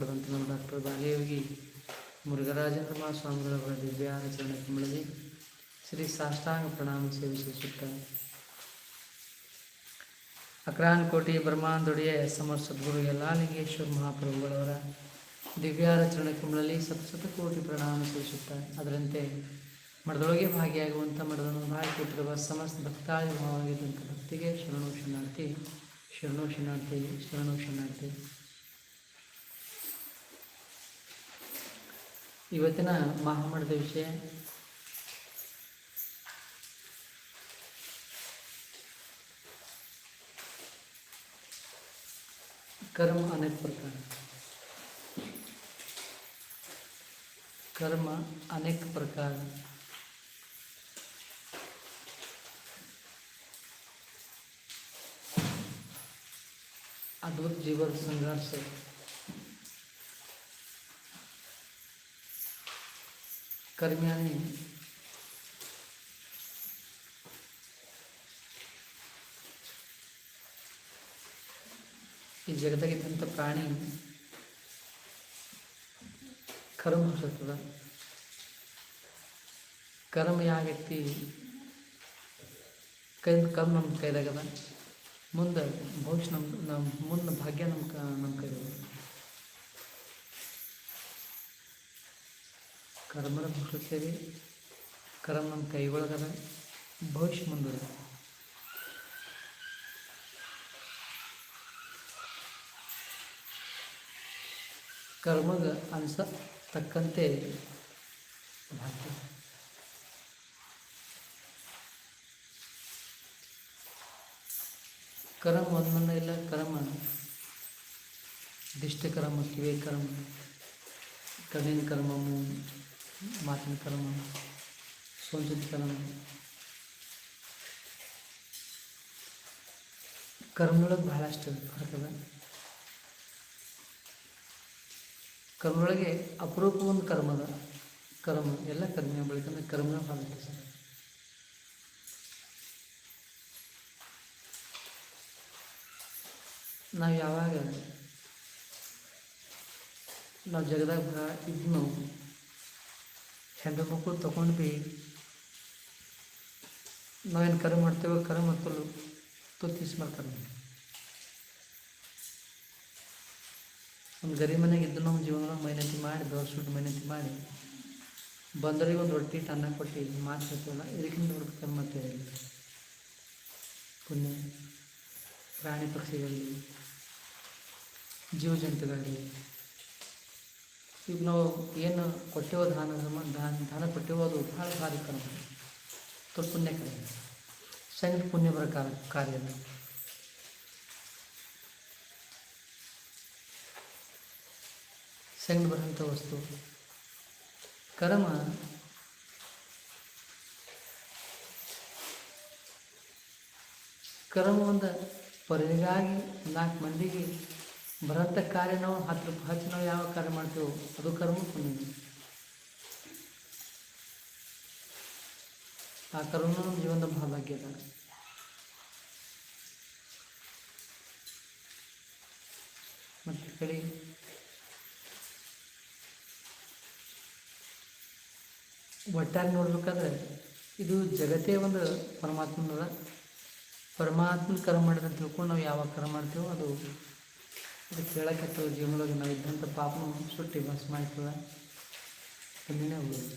ಭಗವಂತ ನಮ್ಮ ಡಾಕ್ಟರ್ ಬಾಲಯೋಗಿ ಮುರುಘರಾಜೇಂದ್ರ ಸ್ವಾಮಿಗಳವರ ದಿವ್ಯಾಚರಣ ಕಮಲಲ್ಲಿ ಶ್ರೀ ಸಾಷ್ಟಾಂಗ ಪ್ರಣಾಮ ಸೇವಿಸುತ್ತ. ಅಕ್ರಾನ್ಕೋಟಿ ಬ್ರಹ್ಮಾಂದೊಡೆಯ ಸಮರ್ ಸದ್ಗುರು ಯಲ್ಲಾಲಿಂಗೇಶ್ವರ ಮಹಾಪ್ರಭುಗಳವರ ದಿವ್ಯಾರಚರಣ ಕುಂಬಳಲ್ಲಿ ಸತಸತ ಕೋಟಿ ಪ್ರಣಾಮ ಸೇವಿಸುತ್ತಾರೆ ಅದರಂತೆ ಮಠದೊಳಗೆ ಭಾಗಿಯಾಗುವಂಥ ಮಠದನ್ನು ಭಾಗಿ ಕೊಟ್ಟಿರುವ ಸಮಸ್ತ ಭಕ್ತಾದಿ ಭಾವವಾಗಿದ್ದಂಥ ಭಕ್ತಿಗೆ ಶರಣು ಶರಣಾರ್ಥಿ ಶರಣು ಶರಣಾರ್ಥಿ ಶರಣು ಶರಣಾರ್ಥಿ. ಇವತ್ತಿನ ಮಹಾಮಠದ ವಿಷಯ कर्म अनेक प्रकार कर्म अनेक प्रकार अद्भुत जीवन संघर्ष कर्म्याने ಈ ಜಗತ್ತಾಗಿದ್ದಂಥ ಪ್ರಾಣಿ ಕರ್ಮ ಹೊಸತದ ಕರ್ಮ ಯಾವ ವ್ಯಕ್ತಿ ಕೈ ಕರ್ಮ ನಮ್ಮ ಕೈದಾಗದ ಮುಂದೆ ಭವಿಷ್ಯ ನಮ್ಮ ನಮ್ಮ ಮುಂದೆ ಭಾಗ್ಯ ನಮ್ಮ ಕ ನಮ್ಮ ಕೈದಾಗ ಕರ್ಮದ ಭವಿಷ್ಯವಿ ಕರ್ಮ ನಮ್ಮ ಕೈಗೊಳ್ಳಗದ ಭವಿಷ್ಯ ಮುಂದೆ ಕರ್ಮಗ ಅನ್ಸ ತಕ್ಕಂತೆ ಭಾಗ್ಯ. ಕರ್ಮ ಒಂದನ್ನ ಇಲ್ಲ, ಕರ್ಮ ದಿಷ್ಟಕರ್ಮ ಕರ್ಮ, ಕಿವಿ ಕರ್ಮ ಕಣ್ಣಿನ ಕರ್ಮ ಮಾತಿನ ಕಲಮ ಸೋಂಚಿನ ಕಲಮ. ಕರ್ಮದೊಳಗೆ ಬಹಳಷ್ಟು ಅದ ಕರ್ಮೊಳಗೆ ಅಪರೂಪ ಒಂದು ಕರ್ಮದ, ಕರ್ಮ, ಎಲ್ಲ ಕರ್ಮ ಬೆಳಿತಂದ್ರೆ ಕರ್ಮ ಭಾಳ ಸರ್ ನಾವು ಯಾವಾಗ, ನಾವು ಜಗದಾಗ ಬರ ಇದನ್ನು ಮಗು ತೊಗೊಂಡು ಭೀ ನಾವೇನು ಕರೆ ಮಾಡ್ತೇವೆ ಕರೆ ಮತ್ತಲು ತುತ್ತಿಸ್ ಮಾಡ್ತಾರೆ ಒಂದು ಗರಿ ಮನೆಗೆ ಇದ್ದು ನಮ್ಮ ಜೀವನದಾಗ ಮೈನತಿ ಮಾಡಿ ದೋಸೆ ಸುಟ್ಟು ಮೈನತಿ ಮಾಡಿ ಬಂದರಿಗೆ ಒಂದು ರೊಟ್ಟಿ ಅನ್ನ ಕೊಟ್ಟು ಮಾತು ಹೇಳ್ತೀವಲ್ಲ ಇದಕ್ಕಿಂತ ಕರ್ಮ ಮತ್ತೆ ಪುಣ್ಯ. ಪ್ರಾಣಿ ಪಕ್ಷಿಗಳಲ್ಲಿ ಜೀವ ಜಂತುಗಳಲ್ಲಿ ಈಗ ನಾವು ಏನು ಕೊಟ್ಟೇವೋ ದಾನ ಧರ್ಮ ದಾನ ದಾನ ಕೊಟ್ಟೇವೋ ಅದು ಭಾಳ ಭಾರಿ ಕರ್ಮ. ದೊಡ್ಡ ಪುಣ್ಯ ಕಾರ್ಯ ಸಣ್ಣ ಪುಣ್ಯ ಬರೋ ಕಾರ್ಯ ಕಾರ್ಯ ಅದು. ಸಣ್ಣ ಬರೋಂಥ ವಸ್ತು. ಕರ್ಮ ಕರ್ಮ ಒಂದು ಪರಿಗಾಗಿ ನಾಲ್ಕು ಮಂದಿಗೆ ಬರೋಂಥ ಕಾರ್ಯ ನಾವು ಹತ್ತು ಹಚ್ಚಿ ನಾವು ಯಾವ ಕಾರ್ಯ ಮಾಡ್ತೀವೋ, ಅದು ಕರ್ಮ ಪುಣ್ಯ ಆ ಕರ್ಮ ನಮ್ಮ ಜೀವನದ ಭಾಗ್ಯದ ಮತ್ತು ಕಳಿ ಕಡೆ ಒಟ್ಟಾರೆ ನೋಡ್ಬೇಕಾದ್ರೆ, ಇದು ಜಗತ್ತೇ ಒಂದು ಪರಮಾತ್ಮನದ. ಪರಮಾತ್ಮನ ಕರ್ಮ ಮಾಡಿದಂತ ತಿಳ್ಕೊಂಡು ನಾವು ಯಾವಾಗ ಕರ್ಮ ಮಾಡ್ತೀವೋ ಅದು ಅದು ಕೇಳಕ್ಕೆ ಜೀವನದಾಗ ನಾವು ಇದ್ದಂಥ ಪಾಪನು ಸುಟ್ಟಿ ಬಸ್ ಮಾಡ್ತದ. ಅಲ್ಲಿನೇ ಹೋಗೋದು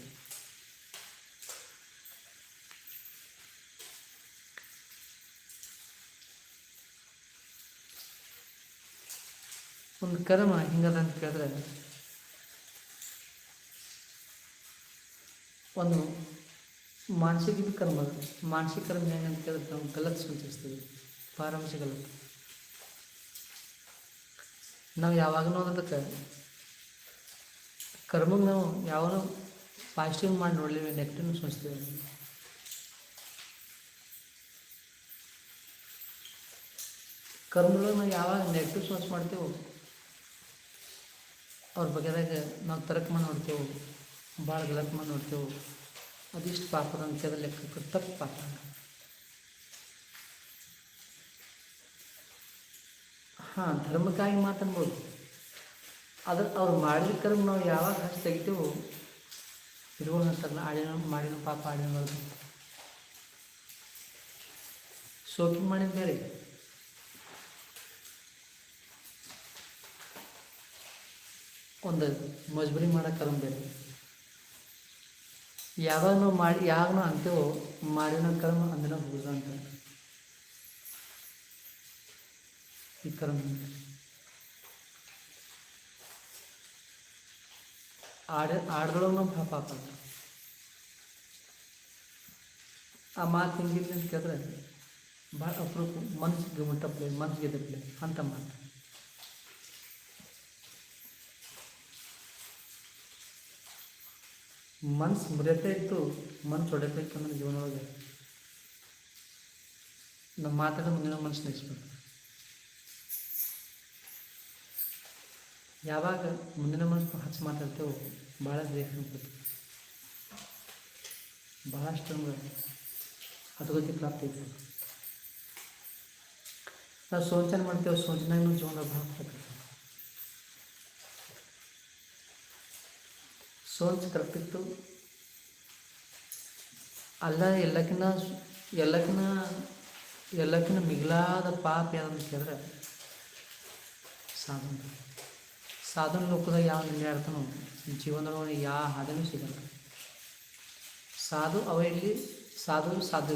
ಒಂದು ಕರ್ಮ ಹಿಂಗದ ಅಂತ ಕೇಳಿದ್ರೆ, ಒಂದು ಮಾನಸಿಕ ಕರ್ಮ ಮಾನಸಿಕ ಕರ್ಮ ಹೆಂಗಂತ ಅಂತ ಕೇಳಿದ್ರೆ ನಾವು ಗಲತ್ ಸೂಚಿಸ್ತೀವಿ. ಪಾರಂಶ ಗಲತ್ ನಾವು ಯಾವಾಗಲೂ ಅದಕ್ಕೆ ಕರ್ಮಗೆ ನಾವು ಯಾವಾಗ ಪಾಸಿಟಿವ್ ಮಾಡಿ ನೋಡಲಿಲ್ಲ ನೆಗೆಟಿವ್ ಸೋಚ್ತೇವೆ. ಕರ್ಮಗಳು ನಾವು ಯಾವಾಗ ನೆಗೆಟಿವ್ ಸೋಚ್ ಮಾಡ್ತೇವೋ, ಅವ್ರ ಬಗ್ಗೆದಾಗ ನಾವು ತರಕ್ ಮಾಡಿ ನೋಡ್ತೇವೆ, ಭಾಳ ಗಲತ್ ಮಾಡಿ ನೋಡ್ತೇವೆ, ಅದಿಷ್ಟು ಪಾಪದ ಅಂತ ಲೆಕ್ಕಕ್ಕೆ ತಪ್ಪು ಪಾಪ ಹಾಂ, ಧರ್ಮಕ್ಕಾಗಿ ಮಾತನ್ಬೋದು ಅದ್ರ ಅವ್ರು ಮಾಡಿದ ಕರ್ಮ ನಾವು ಯಾವಾಗ ಹಚ್ಚಿ ತೆಗಿತೀವೋ ಇರುಗಳು ಅಂತಾರಲ್ಲ ಆಡಿನ, ಮಾಡಿನ ಪಾಪ ಆಡಿನ ಸೋಕಿಂಗ್ ಮಾಡಿದ ಬೇರೆ. ಒಂದು ಮಜ್ಬೂರಿ ಮಾಡೋ ಕರ್ಮ ಬೇರೆ. ಯಾವಾಗ ನಾವು ಮಾಡಿ, ಯಾವಾಗ ನಾವು ಅಂತೀವೋ, ಮಾಡಿನ ಕರ್ಮ ಅಂದಿನ ಹೋಗುದು ಅಂತ. ಈ ಕರ್ಮ ಆಡ ಆಡ್ದೊಳಗೆ ನಾವು ಪಾಪ ಹಾಕೋದು ಆ ಮಾತು ಹಿಂಗಿಲ್ಲ ಅಂತ ಕೇಳಿದ್ರೆ ಭಾಳ ಅಪರೂಪ ಮನ್ಸಿಗೆ ಮುಟ್ಟಪ್ಲೆ ಮನ್ಸಿಗೆ ಎದಪ್ಲೆ ಅಂತ ಮಾತು ಮನ್ಸು ಮುರಿಯತೆ ಇತ್ತು ಮನ್ಸು ಹೊಡೆತ ಇತ್ತು ನನ್ನ ಜೀವನದೊಳಗೆ ನಮ್ಮ ಮಾತಾಡೋ ಮುಂದಿನ ಮನ್ಸು ನೆನೆಸ್ಬೇಕು ಯಾವಾಗ ಮುಂದಿನ ಮನಸ್ಸು ಹಚ್ಚಿ ಮಾತಾಡ್ತೇವೆ ಭಾಳ ದೇಹ ಭಾಳಷ್ಟು ಅಂದ್ರೆ ಅಧೋಗತಿ ಪ್ರಾಪ್ತಿ ಐತೆ ನಾವು ಸೋಚನೆ ಮಾಡ್ತೇವೆ ಸೋಚನಾಗ ಜೀವನ ಭಾಳ ಸೋಚ್ ಕರೆಕ್ಟಿತ್ತು ಅಲ್ಲ, ಎಲ್ಲಕ್ಕಿನ್ನ ಎಲ್ಲಕ್ಕಿನ್ನ ಎಲ್ಲಕ್ಕಿನ್ನ ಮಿಗಿಲಾದ ಪಾಪ ಯಾವ್ದು ಕೇಳಿದ್ರೆ ಸಾಧನ ಸಾಧನ ಲೋಕದಾಗ ಯಾವ ನಿರ್ಣಯ ಇರ್ತಾನೋ ಜೀವನದೊಳಗೆ ಯಾವ ಹಾದನೂ ಸಿಗಲ್ಲ. ಸಾಧು ಅವ ಇಲ್ಲಿ ಸಾಧು ಸಾಧು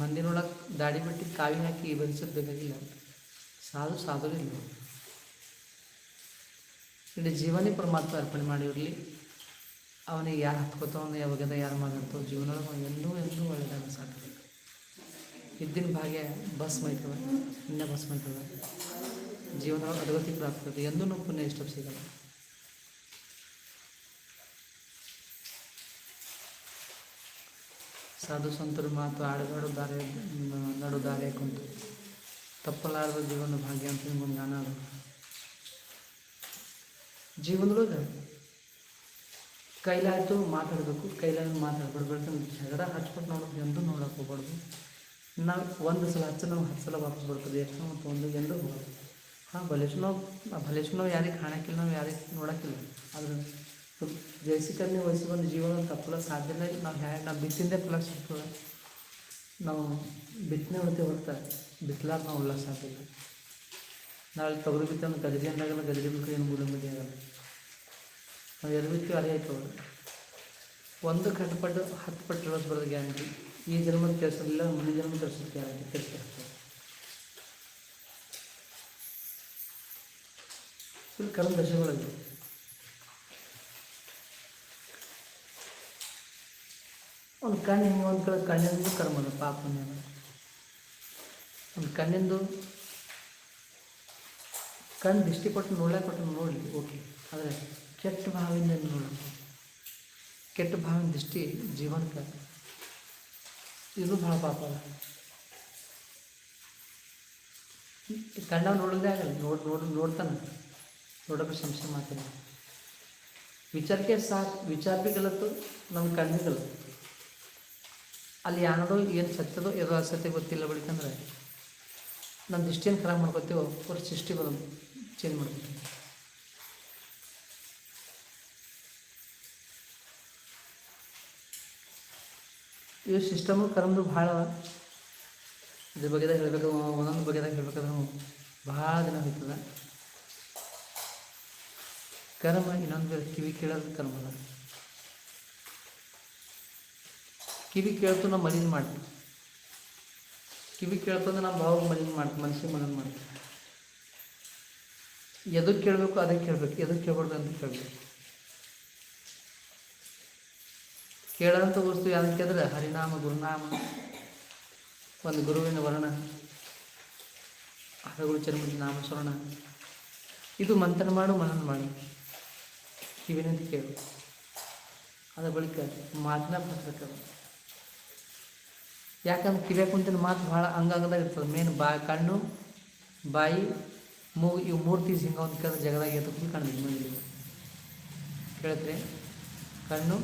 ಮಂದಿರೊಳಗೆ ದಾಡಿ ಬಿಟ್ಟು ಕಾವಿ ಹಾಕಿ ಬೇಕಾಗಿಲ್ಲ. ಸಾಧು ಸಾಧು ಇಲ್ಲ. ಇಲ್ಲಿ ಜೀವನೇ ಪರಮಾತ್ಮ ಅರ್ಪಣೆ ಮಾಡಿರಲಿ. ಅವನಿಗೆ ಯಾರು ಹತ್ಕೋತಾವನು ಯಾವಾಗದ ಯಾರು ಮಾತಾಡ್ತಾವ, ಜೀವನದೊಳಗೆ ಎಂದೂ ಎಂದೂ ಒಳ್ಳೆಯದಾಗ ಸಾಕು ಇದ್ದಿನ ಭಾಗ್ಯ ಬಸ್ ಮೈತವ ಇನ್ನೂ ಬಸ್ ಮೈತವ ಜೀವನದೊಳಗೆ ಅಧಗತಿ ಪ್ರಾಪ್ತದೆ ಎಂದೂ ಪುಣ್ಯ ಇಷ್ಟ ಸಿಗಲ್ಲ. ಸಾಧು ಸಂತರು ಮಾತು ಆಡುಗಾಡು ದಾರೆ ನಡು ದಾರೆ ಕುಂತು. ತಪ್ಪಲಾರದ ಜೀವನ ಭಾಗ್ಯ ಅಂತ ನಿಮ್ಗೆ ಜ್ಞಾನ ಜೀವನದೊಳಗೆ ಕೈಲಾಯ್ತು ಮಾತಾಡಬೇಕು ಕೈಲಾಯ್ ಮಾತಾಡ್ಬಿಡ್ಬೇಕು ಜಗಳ ಹಚ್ಬಿಟ್ಟು ನೋಡೋದು ಎಂದೂ ನೋಡಕ್ಕೆ ಹೋಗ್ಬಾರ್ದು. ನಾವು ಒಂದು ಸಲ ಹಚ್ಚ, ನಾವು ಹತ್ತು ಸಲ ವಾಪಸ್ ಬರ್ತದೆ. ಎಷ್ಟು ಮತ್ತು ಒಂದು, ಎಂದು ಹೋಗೋದು ಹಾಂ ಬಲೇಶು ನಾವು ಯಾರಿಗೆ ಕಾಣಕ್ಕಿಲ್ಲ ನಾವು ಯಾರಿಗೆ ನೋಡೋಕ್ಕಿಲ್ಲ ಆದ್ರೆ ಜೈಸಿಕರ್ನಿ ವಯಸ್ಸು ಒಂದು ಜೀವನ ತಪ್ಪಲ ಸಾಧ್ಯ ಇಲ್ಲ ನಾವು ಹ್ಯಾ ನಾವು ಬಿತ್ತಿಂದೇ ಫಲ ಸಿಗ್ತದೆ ನಾವು ಬಿತ್ತನೆ ಹೊಡ್ತೇವೆ ಹೊರತ ಬಿತ್ತಲಾರ ನಾವು ಉಲ್ಲಾಸ ಸಾಧ್ಯ ಇಲ್ಲ ನಾಳೆ ತೊಗರಿ ಬಿತ್ತ ಒಂದು ಗಜರಿ ಅಂದಾಗಲ್ಲ ಗಜರಿ ಬಿಟ್ಟು ಏನು ಮೂಲಂಗಿ ಆಗಲ್ಲ ನಾವು ಎರಡು ಬಿತ್ತೀವಿ ಅದೇ ಆಯ್ತು ಅವರು ಒಂದು ಕಟ್ಟಪಟ್ಟು ಹತ್ತು ಪಟ್ಟು ಇರೋದು ಬರೋದು ಗ್ಯಾರಂಟಿ ಈ ಜನ್ಮದ ಕೆಲಸದಿಲ್ಲ ಮುಂದಿನ ಜನ್ಮ ಕೆಲಸದ ಗ್ಯಾರಂಟಿ ಕೆಲಸ ಕರ್ಮ ದಶೆಗಳಲ್ಲಿ. ಒಂದು ಕಣ್ಣು ಹಿಂಗೆ ಒಂದು ಕಡೆ ಕಣ್ಣಿಂದು ಕರ್ಮದ ಪಾಪ ಪುಣ್ಯನ ಒಂದು ಕಣ್ಣಿಂದು ಕಣ್ಣು ದೃಷ್ಟಿ ಕೊಟ್ಟು ನೋಡ್ಲಾಕ ಕೊಟ್ಟು ನೋಡಲಿ ಓಕೆ ಆದರೆ ಕೆಟ್ಟ ಭಾವಿಂದ ನೋಡಬೇಕು. ಕೆಟ್ಟ ಭಾವಿನ ದೃಷ್ಟಿ ಜೀವನಕ್ಕೆ ಇದು ಭಾಳ ಪಾಪ ಅದ. ಕಣ್ಣ ನೋಡೋದೇ ಆಗಲ್ಲ, ನೋಡಿ ನೋಡಿ, ನೋಡ್ತಾನೆ. ನೋಡೋಕೆ ಸಂಶಯ ಮಾಡ್ತೀನಿ ವಿಚಾರಕ್ಕೆ ಸಾಕು ವಿಚಾರ ಭೀ ಗಲತ್ತು ನಮ್ಮ ಕಣ್ಣು ಗಲತ್ತು ಅಲ್ಲಿ ಯಾನದೋ ಏನು ಸತ್ಯದೋ ಯಾವುದೋ ಅಸತ್ಯ ಗೊತ್ತಿಲ್ಲ ಬಳಿಕಂದ್ರೆ ನಮ್ಮ ದೃಷ್ಟಿಯನ್ನು ಖರಾಬ್ ಮಾಡ್ಕೋತೀವೋ ಅವ್ರ ಸೃಷ್ಟಿ ಬರೋದು ಚೇಂಜ್ ಮಾಡ್ಕೊತೀವಿ. ಇವು ಸಿಸ್ಟಮು ಕರಂದು ಭಾಳ. ಇದ್ರ ಬಗ್ಗೆದಾಗ ಹೇಳಬೇಕು, ಒಂದೊಂದು ಬಗ್ಗೆದಾಗ ಹೇಳ್ಬೇಕಾದ್ರೆ ಭಾಳ ದಿನ ಹೋಗ್ತದೆ ಕರ್ಮ, ಇನ್ನೊಂದು ಬೇರೆ ಕಿವಿ ಕೇಳೋದು ಕರ್ಮ ಅದ ಕಿವಿ ಕೇಳ್ತು ನಾವು ಮಲಿನ ಮಾಡ್ತೀವಿ. ಕಿವಿ ಕೇಳ್ತಂದ್ರೆ ನಮ್ಮ ಭಾವ ಮಲಿನ ಮಾಡ್ತೀವಿ, ಮನಸ್ಸಿಗೆ ಮಲಿನ ಮಾಡ್ತೀವಿ. ಎದಕ್ಕೆ ಕೇಳಬೇಕು ಅದಕ್ಕೆ ಕೇಳಬೇಕು ಎದಕ್ಕೆ ಕೇಳ್ಬಾರ್ದು ಅಂತ ಕೇಳಬೇಕು. ಕೇಳದಂಥ ವಸ್ತು ಯಾವ್ದು ಕೇಳಿದ್ರೆ ಹರಿನಾಮ, ಗುರುನಾಮ, ಒಂದು ಗುರುವಿನ ವರ್ಣ ಹರಗುರು ಚರ್ಮದ ನಾಮಸ್ಮರಣ ಇದು ಮಂಥನ ಮಾಡು, ಮನನ ಮಾಡು. ಕಿವಿನಿಂದ ಕೇಳು ಅದ ಬಳಿಕ ಮಾತನ್ನ ಬರ್ಬೇಕು ಯಾಕಂದ್ರೆ ಕಿವಿಯಾಗ ಕುಂತಿನ ಮಾತು ಭಾಳ ಅಂಗಾಂಗದಾಗ ಇರ್ತದೆ. ಮೇನ್ ಬಾ ಕಣ್ಣು, ಬಾಯಿ ಮೂಗು ಇವು ಮೂರ್ತಿ ತೀಸ್ ಹಿಂಗೆ ಒಂದು ಕೇಳಿದ್ರೆ ಜಗದಾಗ ಎದ್ದು ಕಣ್ಣು ಮಂದಿ ಕೇಳಿದ್ರೆ ಕಣ್ಣು,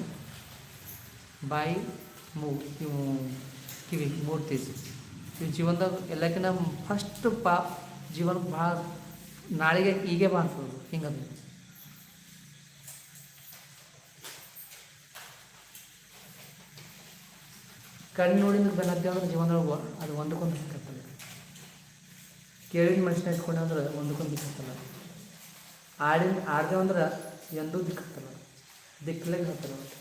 ಬಾಯಿ ಮೂಗು ಇವು ಕಿವಿ, ಮೂರ್ತಿ. ಇವು ಜೀವನದಾಗ ಎಲ್ಲಕ್ಕಿಂತ ಫಸ್ಟ್ ಪಾ ಜೀವನ ಭಾಳ ನಾಳೆಗೆ ಹೀಗೆ ಅನ್ಸೋದು ಹಿಂಗದು. ಕಣ್ಣು ನೋಡಿದ ಬೆನ್ನತ್ತೆ ಅಂದ್ರೆ ಜೀವನದೊಳಗೆ ಅದು ಒಂದಕ್ಕೊಂದು ಸಿಕ್ಕತ್ತಲ್ಲ ಕೇಳಿದ ಮನುಷ್ಯನ ಇಟ್ಕೊಂಡೆ ಅಂದ್ರೆ ಒಂದಕ್ಕೊಂದು ದಿಕ್ಕತ್ತಲ್ಲ ಆಡಿನ ಆಡ್ದೇವು ಅಂದ್ರೆ ಎಂದೂ ದಿಕ್ಕತ್ತಲ್ಲ ದಿಕ್ಕಲಾಗ ಒಟ್ಟು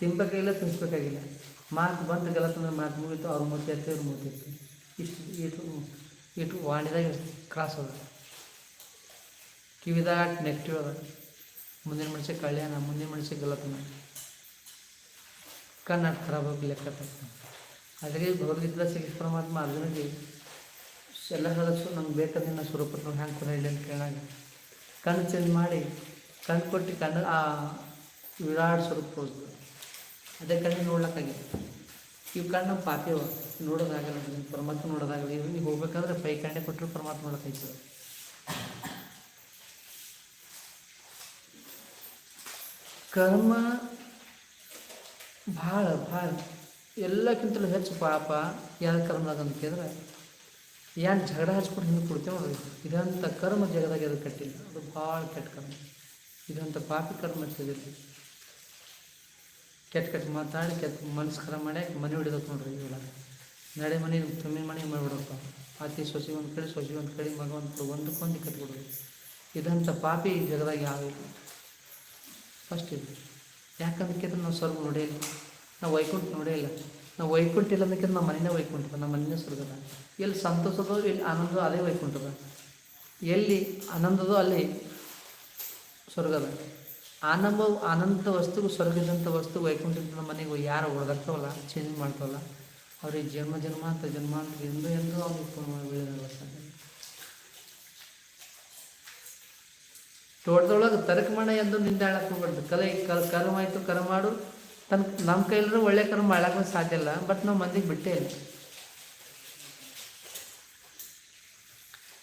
ತಿನ್ಬೇಕಾಗಿಲ್ಲ, ತಿನ್ಸ್ಬೇಕಾಗಿಲ್ಲ. ಮಾತು ಬಂದು ಗಲತ್ತಂದ್ರೆ ಮಾತು ಮುಗಿತು, ಅವ್ರ ಮೂರ್ತಿ ಎತ್ತಿ ಇವ್ರ ಮೂರ್ತಿ ಎತ್ತಿ. ಇಷ್ಟು ಇಟ್ಟು ಇಟ್ಟು ವಾಣಿದಾಗ ಕ್ರಾಸ್ ಅದ. ಕಿವಿದಾಗ ನೆಗೆಟಿವ್ ಅದ. ಮುಂದಿನ ಮನುಷ್ಯ ಕಳ್ಯಾಣ ಮುಂದಿನ ಮನುಷ್ಯ ಗಲತನ ಕಣ್ಣಾಟ ಖರಾಬ್ ಆಗಿ ಲೆಕ್ಕ ಅದ್ರಿಗೆ ಭಗವದ್ಗೀತಾ ಶ್ರೀ ಪರಮಾತ್ಮ ಅರ್ಜುನಿಗೆ ಎಲ್ಲ ಸದಸ್ಯರು ನಮ್ಗೆ ಬೇಕಾದ ನಾ ಸ್ವರೂಪ ನೋಡಿ ಇಲ್ಲ ಕೊಡ ಅಂತ ಕೇಳಾಗ ಕಣ್ಣು ಚೇಂಜ್ ಮಾಡಿ ಕಣ್ಣು ಕೊಟ್ಟು ಕಣ್ಣು, ಆ ವಿರಾಟ್ ಸ್ವರೂಪ ಹೋದ್ರು ಅದೇ ಕಣ್ಣಿಗೆ ನೋಡ್ಲಿಕ್ಕಾಗಿಲ್ಲ. ಇವು ಕಣ್ಣು ಪಾಪಿವ ನೋಡೋದಾಗಲ್ಲ ನಮ್ಗೆ, ಪರಮಾತ್ಮ ನೋಡೋದಾಗಲ್ಲ. ಇವ್ರಿಗೆ ಹೋಗ್ಬೇಕಾದ್ರೆ ಪೈ ಕಣ್ಣೆ ಕೊಟ್ಟರು ಪರಮಾತ್ಮ ನೋಡೋಕೈತದೆ ಕರ್ಮ ಭಾಳ ಭಾಳ. ಎಲ್ಲಕ್ಕಿಂತಲೂ ಹೆಚ್ಚು ಪಾಪ ಯಾವ ಕರ್ಮದಾಗ ಅಂತ ಕೇಳಿದ್ರೆ ಏನು ಜಗಳ ಹಚ್ಕೊಂಡು ಹಿಂಗೆ ಕೊಡ್ತೇವೆ ನೋಡ್ರಿ ಇದಂಥ ಕರ್ಮ ಜಗದಾಗ ಅದು ಕಟ್ಟಿಲ್ಲ. ಅದು ಭಾಳ ಕೆಟ್ಟ ಕರ್ಮ. ಇದಂಥ ಪಾಪಿ ಕರ್ಮ ಸಿಗುತ್ತೆ ಕೆಟ್ಟ ಕೆಟ್ಟ ಮಾತಾಡಿ, ಕೆಟ್ಟ ಮನಸ್ಸು ಕರ ಮಾಡಿ ಮನೆ ಹೊಡಿದಕ್ಕೆ ನೋಡ್ರಿ ಇವೆಲ್ಲ ನಡೆ ಮನೆ, ತುಂಬಿನ ಮನೆ ಮಾಡಿಬಿಡಪ್ಪ. ಅತಿ ಸೊಸಿ ಒಂದು ಕಡೆ, ಸೊಸಿ ಒಂದು ಕಡೆ, ಮಗ ಒಂದು ಕಡೆ ಒಂದಕ್ಕೊಂದು ಕಟ್ಬಿಡ್ರಿ. ಇದಂಥ ಪಾಪಿ ಈ ಜಗದಾಗ ಯಾವ ಫಸ್ಟ್ ಇದು. ಯಾಕಂದ್ರೆ ನಾವು ಸ್ವರ್ಗ ನೋಡೇ ಇಲ್ಲ. ನಾವು ವೈಕುಂಠ ನೋಡೇ ಇಲ್ಲ. ನಾವು ವೈಕುಂಠ ಇಲ್ಲ ಅದಕ್ಕೆ ನಮ್ಮ ಮನೆಯೇ ವೈಕುಂಠ ನಮ್ಮ ಮನೆಯೇ ಸ್ವರ್ಗದ ಎಲ್ಲಿ ಸಂತೋಷದೋ, ಎಲ್ಲಿ ಆನಂದದೋ ಅದೇ ವೈಕುಂಠದ ಎಲ್ಲಿ ಆನಂದದೋ ಅಲ್ಲಿ ಸ್ವರ್ಗದ ಆನಂದ ಆನಂದ ವಸ್ತು ಸ್ವರ್ಗದಂಥ ವಸ್ತು ವೈಕುಂಠದ ಮನೆಗೆ ಯಾರು ಹೊಡೆದಾಗ್ತಾವಲ್ಲ ಚೇಂಜ್ ಮಾಡ್ತಾವಲ್ಲ, ಅವ್ರಿಗೆ ಜನ್ಮ ಜನ್ಮ ಅಂತ ಜನ್ಮ ಅಂತ ಎಂದೂ ಎಂದೂ ಅವ್ರಿಗೆ ಸಾಧ್ಯ ತೋಟದೊಳಗೆ ತರಕ ಮಾಡ ಎಂದು ನಿಂದಾಳಕ್ಕೆ ಹೋಗ್ಬಾರ್ದು ಕಲೆ ಕಲ್ ಕರ್ಮ ಆಯಿತು, ಕರ್ಮ ಮಾಡು. ತನ್ನ ನಮ್ಮ ಕೈಲೂ ಒಳ್ಳೆ ಕರ್ಮ ಮಾಡಕ್ಕೆ ಸಾಧ್ಯ ಇಲ್ಲ, ಬಟ್ ನಾವು ಮಂದಿಗೆ ಬಿಟ್ಟೇ ಇಲ್ಲ.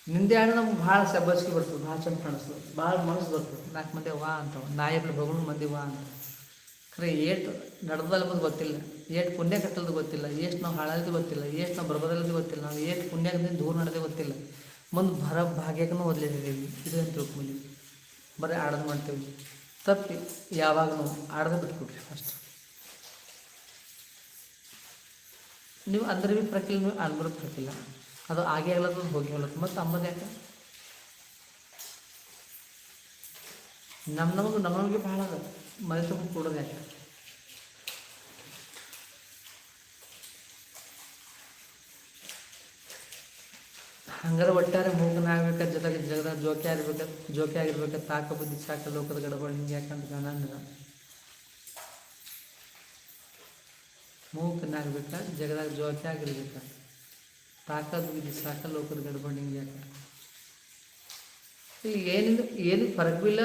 ನಿಂದೆ ಆಡ ನಮ್ಗೆ ಭಾಳ ಸಬ್ಬಸ್ಗೆ ಬರ್ತದೆ, ಭಾಳ ಚಂದ ಕಾಣಿಸ್ತದೆ. ಭಾಳ ಮನಸ್ಸು ಬರ್ತದೆ. ನಾಲ್ಕು ಮಂದಿ ವಾ ಅಂತ ನಾಯಿಗಳು ಬಗಳು ಮಂದಿ ವಾ ಅಂತ. ಖರೆ ಏಟು ನಡ್ದಲ್ಬೋದು ಬಂದು ಗೊತ್ತಿಲ್ಲ. ಏಟು ಪುಣ್ಯ ಕಟ್ಟಲ್ದು ಗೊತ್ತಿಲ್ಲ. ಎಷ್ಟು ನಾವು ಹಾಳಲ್ದು ಗೊತ್ತಿಲ್ಲ. ಎಷ್ಟು ನಾವು ಬರ್ಬದಲ್ಲದು ಗೊತ್ತಿಲ್ಲ. ನಾವು ಏಟ್ ಪುಣ್ಯದಿಂದ ದೂರ ನಡೆದೇ ಗೊತ್ತಿಲ್ಲ. ಮುಂದೆ ಬರ ಭಾಗ್ಯಕ್ಕೂ ಓದಲಿದ್ದೀವಿ ಇದು ಅಂತ ತಿಳ್ಕೊಂಬಲ್ಲಿ ಬರೀ ಆಡೋದು ಮಾಡ್ತೀವಿ. ತಪ್ಪಿ ಯಾವಾಗಲೂ ನಾವು ಬಿಟ್ಕೊಡ್ರಿ ಫಸ್ಟ್ ನೀವು ಅಂದ್ರೆ ಭೀ ಪ್ರಕಿಲ್ಲ ನೀವು ಅನ್ಬರ ಪ್ರಕಿಲ್ಲ ಅದು ಆಗೇ ಆಗ್ಲತ್ತದ ಹೋಗಿ ಆಗ್ಲತ್ತ ಮತ್ತು ಅಂಬದು ಯಾಕೆ? ನಮ್ಮ ನಮಗೆ ನಮಗೆ ಭಾಳ ಅದ ಮನೆ ತಗೊಂಡು ಕೊಡೋದು ಯಾಕೆ? ಹಂಗಾರೆ ಒಟ್ಟಾರೆ ಮೂಗನಾಗ್ಬೇಕ ಜೊತೆಗೆ ಜಗದಾಗ ಜೋಕೆ ಆಗಿರ್ಬೇಕ ಜೋಕೆ ಆಗಿರ್ಬೇಕು, ತಾಕ ಬುದ್ಧಿ ಸಾಕ ಲೋಕದ ಗಡಬಡ ಹಿಂಗೆ ಯಾಕಂತ ನಾನು ಮೂಕನಾಗ್ಬೇಕ ಜಗದಾಗ ಜೋಕೆ ಆಗಿರ್ಬೇಕ? ತಾಕ ಬುದ್ಧಿ ಸಾಕ ಲೋಕದ ಗಡಬಡ ಹಿಂಗೆ ಯಾಕ? ಇಲ್ಲಿ ಏನಿಲ್ಲ ಏನು ಫರಕ್ ಬಿ ಇಲ್ಲ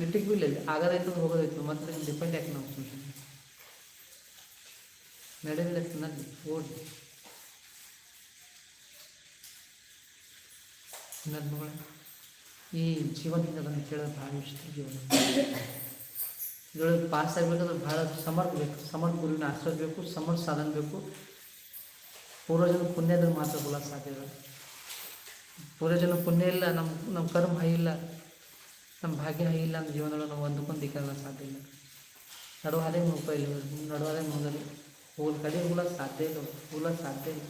ನಿಟ್ಟಿಗೆ ಬಿ ಇಲ್ಲ ಆಗೋದಾಯ್ತು ಹೋಗೋದಾಯ್ತು, ಮತ್ತೆ ಡಿಪೆಂಡ್ ಯಾಕೆ ನಾವು ನಡೆದಿಲ್ಲ ನಡಿ ಓಡಿ. ನನ್ನ ಮಗಳೇ ಈ ಜೀವನದಿಂದ ಅದನ್ನು ಕೇಳೋದು ಭಾಳ ಇಷ್ಟ ಜೀವನ. ಇದರೊಳಗೆ ಪಾಸ್ ಆಗಬೇಕಾದ್ರೆ ಭಾಳ ಸಮರ್ಥ ಬೇಕು. ಸಮರ್ಥ ಗುರುವಿನ ಆಶ್ರಯ ಬೇಕು ಸಮರ್ಥ ಸಾಧನ ಬೇಕು. ಪೂರ್ವಜನ ಪುಣ್ಯದ ಮಾತ್ರ ಬಲ ಸಾಧ್ಯ ಇಲ್ಲ ಪೂರ್ವಜನ ಪುಣ್ಯ ಇಲ್ಲ ನಮ್ಮ ನಮ್ಮ ಕರ್ಮ ಹೈ ಇಲ್ಲ ನಮ್ಮ ಭಾಗ್ಯ ಹೈ ಇಲ್ಲ ನಮ್ಮ ಜೀವನದೊಳಗೆ ನಾವು ಒಂದಕ್ಕೊಂದು ಇಕ್ಕಲ್ಲ ಸಾಧ್ಯ ಇಲ್ಲ. ನಡುವಾದೇ ಮುಪ್ಪ ಇಲ್ಲ ನಡುವಾದೇ ಮುಗದಲ್ಲಿ ಹೋಲ್ ಕಡೆ ಹೋಗ್ಲಕ್ಕೆ ಸಾಧ್ಯ ಇಲ್ಲ ಹೋಗ್ಲಕ್ಕೆ ಸಾಧ್ಯ ಇಲ್ಲ.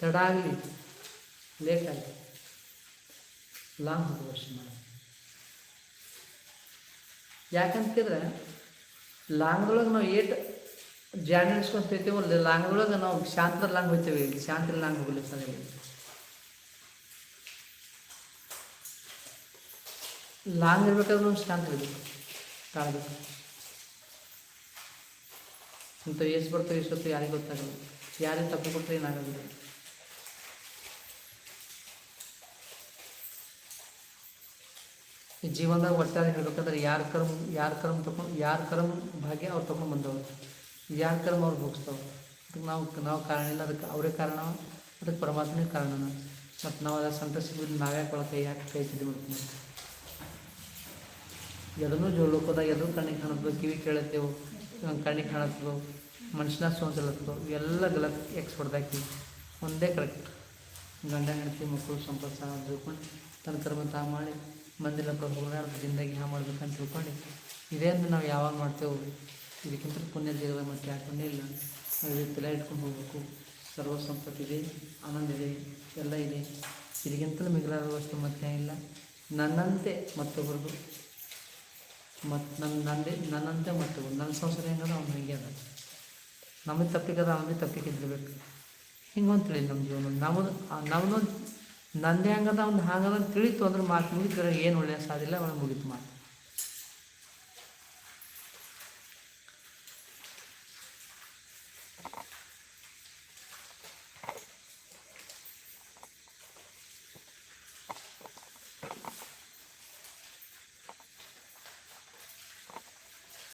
ತಡ ಆಗಲಿ, ಲೇಟ್ ಆಗಲಿ ಲಾಂಗ್ ವರ್ಷ ಮಾಡಿ ಯಾಕಂತಿದ್ರೆ ಲಾಂಗ್ದೊಳಗೆ ನಾವು ಏಟ್ ಜಾನ್ ಇಡ್ಸ್ಕೊಂತೈತೇವಲ್ಲ ಲಾಂಗ್ದೊಳಗೆ ನಾವು ಶಾಂತರ ಲಾಂಗ್ ಹೋಗ್ತೇವೆ ಶಾಂತರ ಲಾಂಗ್ ಹೋಗಲಿ ಇಲ್ಲ. ಲಾಂಗ್ ಇರ್ಬೇಕಾದ್ರೆ ನಾವು ಶಾಂತ ಇರಬೇಕು ತಾಳ್ಬೇಕು ಇಂಥ ಎಷ್ಟು ಬರ್ತವೆ ಎಷ್ಟೊತ್ತು ಯಾರಿಗೆ ಗೊತ್ತಾಗಲ್ಲ. ಯಾರಿಗೆ ತಪ್ಪು ಕೊಟ್ಟರೆ ಏನಾಗೋದಿಲ್ಲ ಈ ಜೀವನದಾಗ ಒಟ್ಟಾರೆ ಹೇಳ್ಬೇಕಂದ್ರೆ ಯಾರ ಕರ್ಮ ಯಾರ ಕರ್ಮ ತಗೊಂಡು ಯಾರ ಕರ್ಮ ಭಾಗ್ಯ ಅವ್ರು ತೊಗೊಂಡು ಬಂದವರು. ಯಾರ ಕರ್ಮ ಅವ್ರು ಭೋಗಿಸ್ತಾವೆ ಅದಕ್ಕೆ ನಾವು ನಾವು ಕಾರಣ ಇಲ್ಲ, ಅದಕ್ಕೆ ಅವರೇ ಕಾರಣ, ಅದಕ್ಕೆ ಪರಮಾತ್ಮನೇ ಕಾರಣನ ಮತ್ತು ನಾವು ಅದರ ಸಂತಸ ನಾವ್ಯಾಕೆ ಒಳಗೆ ಕೈ, ಯಾಕೆ ಕೈ ಸಿದ್ಧ ಮಾಡ್ತೀವಿ ಎದನ್ನೂ ಜೋಳಕ್ಕೋದಾಗ ಎದು ಕಣ್ಣಿಗೆ ಕಾಣತ್ತೋ ಕಿವಿ ಕೇಳತ್ತೇವು ಕಣ್ಣಿಗೆ ಕಾಣತ್ತದೋ ಮನುಷ್ಯನ ಸೋಂಚಲತ್ತೋ ಎಲ್ಲ ಗಲತ್ ಎಕ್ಸ್ ಹೊಡೆದಾಕಿ. ಒಂದೇ ಕರೆಕ್ಟ್ ಗಂಡ, ಹೆಂಡತಿ, ಮಕ್ಕಳು ಸಂಪತ್ತು ಸಹ ತಿಳ್ಕೊಂಡು ತನ್ನ ಕರ್ಮ ತಾ ಮಾಡಿ. ಮಂದಿರ ಹೋರಾಡ್ದು ಜಿಂದಾಗಿ ಮಾಡ್ಬೇಕು ಅಂತ ತಿಳ್ಕೊಂಡು ಇದೇನು ನಾವು ಯಾವಾಗ ಮಾಡ್ತೇವೆ ಇದಕ್ಕಿಂತ ಪುಣ್ಯ ಜೀವನ ಮತ್ತೆ ಯಾಕೆ ಪುಣ್ಯ ಇಲ್ಲ. ನಾವು ತಲೆ ಇಟ್ಕೊಂಡು ಹೋಗ್ಬೇಕು. ಸರ್ವ ಸಂಪತ್ತಿದೆ ಆನಂದ ಇದೆ, ಎಲ್ಲ ಇದೆ. ಇದಕ್ಕಿಂತಲೂ ಮಿಗಿಲಾದ ವಸ್ತು ಮತ್ತೆ ಇಲ್ಲ. ನನ್ನಂತೆ ಮತ್ತೊಬ್ಬರದು ಮತ್ತು ನನ್ನ ನಂದೇ, ನನ್ನಂತೆ ಮತ್ತೊಬ್ಬರು. ನನ್ನ ಸಂಸಾರ ಹೆಂಗದ ಅವ್ನು ಹಂಗೆ ಅದ. ನಮಗೆ ತಪ್ಪಿಗದ ಅವನಿಗೆ ತಪ್ಪಿಗೆ ಇದ್ದಿರ್ಬೇಕು. ಹಿಂಗೆ ಅಂತೇಳಿ ನಮ್ಮ ಜೀವನ. ನಮ್ಮದು ನಮ್ಮದು ನಂದೇ ಹಂಗದ ಒಂದು ಹಾಗದ ತಿಳಿತು ಅಂದ್ರೆ ಮಾತು ಮುಗಿದ್ರೆ ಏನು ಒಳ್ಳೆಯ ಸಾಧಿಲ್ಲ ಅವನು ಮುಗಿತು ಮಾತು.